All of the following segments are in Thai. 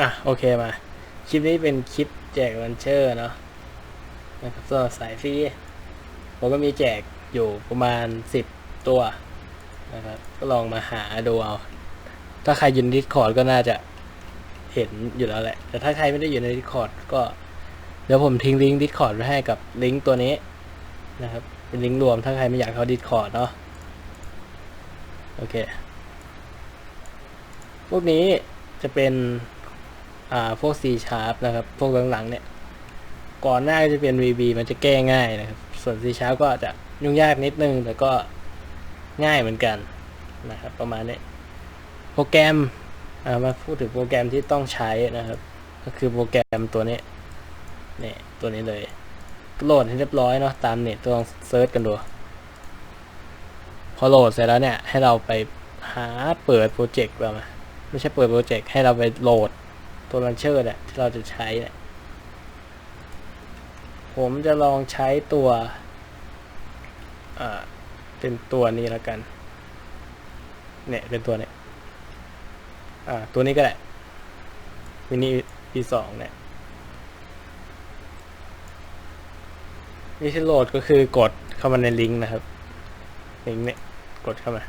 อะโอเคมา คลิปนี้เป็นคลิปแจกลันเชอร์เนาะนะครับสำหรับสายฟรีผมก็มีแจกอยู่ประมาณสิบตัวนะครับก็ลองมาหาดูเอา ถ้าใครอยู่ในดิสคอร์ดก็น่าจะเห็นอยู่แล้วแหละ แต่ถ้าใครไม่ได้อยู่ในดิสคอร์ดก็เดี๋ยวผมทิ้งลิงก์ดิสคอร์ดไว้ให้กับลิงก์ตัวนี้นะครับ เป็นลิงก์รวมถ้าใครไม่อยากเข้าดิสคอร์ดเนาะโอเค พวกนี้จะเป็น อ่าพวก C sharp นะครับ พวกหลังๆเนี่ย ก่อนหน้าจะเป็น VB มันจะแก้ง่ายนะครับ ส่วน C sharp ก็จะยุ่งยากนิดนึง แต่ก็ง่ายเหมือนกันนะครับ ประมาณนี้โปรแกรมอ่ามาพูดถึงโปรแกรมที่ต้องใช้นะครับ ก็คือโปรแกรมตัวนี้เนี่ยตัวนี้เลยโหลดให้เรียบร้อยเนาะตามเน็ตต้องเซิร์ชกันดู พอโหลดเสร็จแล้วเนี่ย ให้เราไปหาเปิดโปรเจกต์เรามาไม่ใช่เปิดโปรเจกต์ให้เราไปโหลด ตัวลันเชอร์เนี่ยที่เราจะใช้เนี่ยผมจะลองใช้ตัวเป็นตัวนี้แล้วกัน เนี่ยเป็นตัวเนี่ยตัวนี้ก็ได้มินิปีสองเนี่ยวิธีโหลดก็คือกดเข้ามาในลิงก์นะครับ ลิงก์เนี่ยกดเข้ามา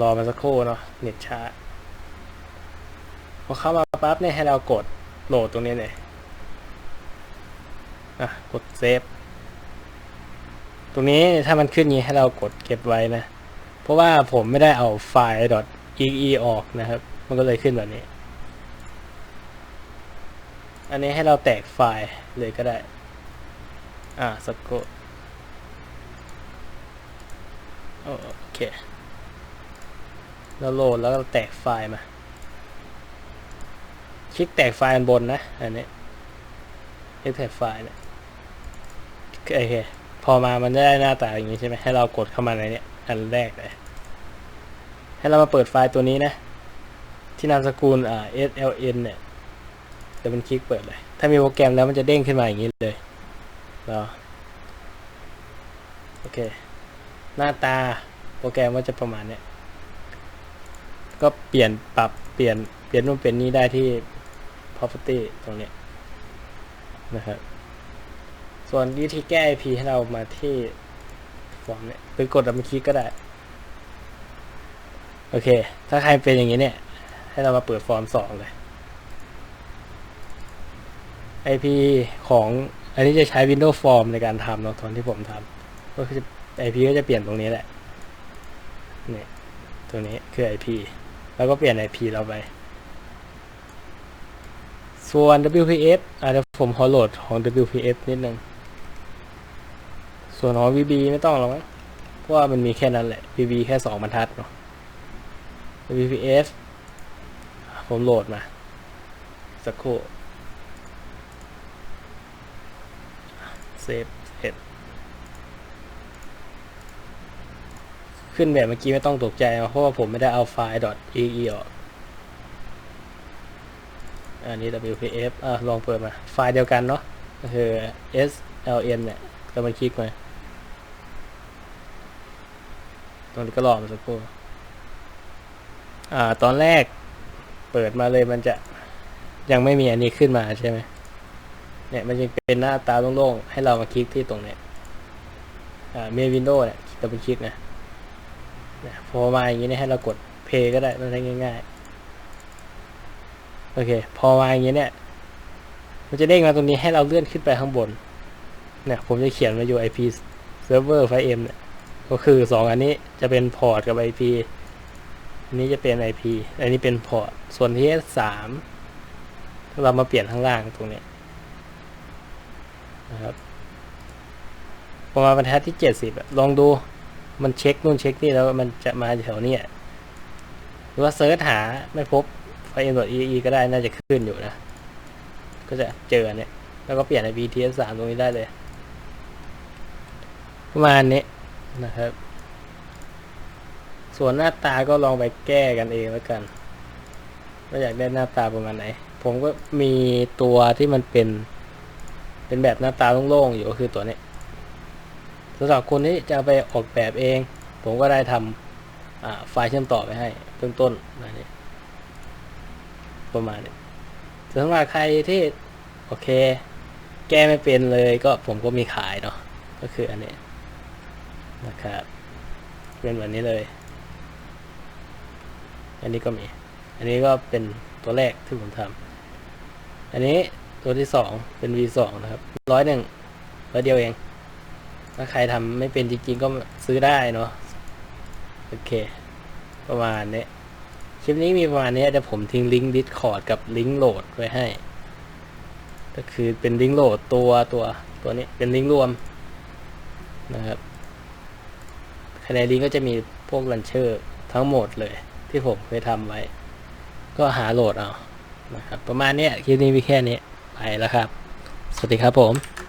รอมาสักครู่เนาะเน็ตช้า พอเข้ามาปั๊บเนี่ยให้เรากดโหลดตรงนี้เลยอะกดเซฟตรงนี้ถ้ามันขึ้นนี้ให้เรากดเก็บไว้นะ เพราะว่าผมไม่ได้เอาไฟล์ .exe ออกนะครับ มันก็เลยขึ้นแบบนี้ อันนี้ให้เราแตกไฟล์เลยก็ได้ อ่าสักครู่โอเคเราโหลดแล้วก็แตกไฟล์มา คลิกแตกไฟล์อันบนนะ อันนี้คลิกแตกไฟล์เนี่ยโอเคพอมามันจะได้หน้าตาอย่างนี้ใช่ไหมให้เรากดเข้ามาในนี้อันแรกเลยให้เรามาเปิดไฟล์ตัวนี้นะ ที่นามสกุลอ่า sln เนี่ยเดี๋ยวมันคลิกเปิดเลย ถ้ามีโปรแกรมแล้วมันจะเด้งขึ้นมาอย่างนี้เลยรอโอเค หน้าตาโปรแกรมก็จะประมาณเนี้ยก็เปลี่ยนปรับเปลี่ยนเปลี่ยนนู่นเปลี่ยนนี้ได้ที่ property ตรงนี้นะครับ ส่วนวิธีแก้ IP ให้เรามาที่ฟอร์มเนี่ยหรือกดดับเบิลคลิกก็ได้ โอเค ถ้าใครเป็นอย่างนี้เนี่ย ให้เรามาเปิดฟอร์มสองเลย IP ของอันนี้จะใช้ Windows Form ในการทำเนาะตอนที่ผมทำก็คือ IP ก็จะเปลี่ยนตรงนี้แหละ เนี่ยตรงนี้คือ IP แล้วก็เปลี่ยน IP เราไป ส่วน WPF อาจจะผมขอโหลดของ WPF นิดนึง ส่วนของ VB ไม่ต้องหรอกมั้งเพราะว่ามันมีแค่นั้นแหละ VB แค่สองบรรทัดเนาะ WPF ผมโหลดมา สักครู่เซฟเสร็จขึ้นแบบเมื่อกี้ไม่ต้องตกใจเพราะว่าผมไม่ได้เอาไฟล์ .ee ออก อันนี้ WPF อะลองเปิดมา ไฟล์เดียวกันเนาะก็คือ sln เนี่ยก็มาคลิกมาตรงนี้ก็รอมาสักครู่อ่า ตอนแรกเปิดมาเลยมันจะยังไม่มีอันนี้ขึ้นมาใช่ไหมเนี่ยมันยังเป็นหน้าตาโล่งๆ ให้เรามาคลิกที่ตรงเนี้ยอ่าเมนวินโดว์เนี่ยเราไปคลิกนะพอมาอย่างนี้เนี่ยให้เรากด play ก็ได้มันได้ง่ายๆ โอเค พอมาอย่างนี้ยเนี่ย มันจะเด้งมาตรงนี้ให้เราเลื่อนขึ้นไปข้างบน เนี่ย ผมจะเขียนมาอยู่ IP server ไฟ m เนี่ย ก็คือสองอันนี้จะเป็นพอร์ตกับ IP อันนี้จะเป็น IP อันนี้เป็นพอร์ต ส่วนที่สามเรามาเปลี่ยนข้างล่างตรงนี้นะครับพอมาบรรทัดที่เจ็ดสิบลองดู มันเช็คนู่นเช็คนี่แล้วมันจะมาแถวนี้หรือว่าเซิร์ชหาไม่พบ ไฟเอ็มดอ e ก็ได้น่าจะขึ้นอยู่นะ ก็จะเจอเนี่ย แล้วก็เปลี่ยนใน BTS สามตรงนี้ได้เลย ประมาณนี้นะครับ ส่วนหน้าตาก็ลองไปแก้กันเองแล้วกันว่าอยากได้หน้าตาประมาณไหน ผมก็มีตัวที่มันเป็น เป็นแบบหน้าตาโล่งๆอยู่ก็คือตัวนี้สำหรับคนที่จะไปออกแบบเอง ผมก็ได้ทำไฟล์เชื่อมต่อไปให้เบื้องต้นนะนี่ ประมาณนี้สำหรับใครที่โอเค แก้ไม่เป็นเลยก็ผมก็มีขายเนาะก็คืออันนี้นะครับ เป็นแบบนี้เลย อันนี้ก็มี อันนี้ก็เป็นตัวแรกที่ผมทำอันนี้ตัวที่สองเป็น V2 นะครับร้อยหนึ่งร้อยเดียวเอง ถ้าใครทำไม่เป็นจริงๆก็ซื้อได้เนาะโอเค ประมาณนี้ คลิปนี้มีประมาณนี้เดี๋ยวผมทิ้งลิงก์ Discord กับลิงก์โหลดไว้ให้ ก็คือเป็นลิงก์โหลดตัวตัวตัวนี้เป็นลิงก์รวมนะครับภายในลิงก์ก็จะมีพวกลันเชอร์ทั้งหมดเลย ที่ผมเคยทำไว้ ก็หาโหลดเอานะครับประมาณนี้คลิปนี้มีแค่นี้ไปแล้วครับ สวัสดีครับผม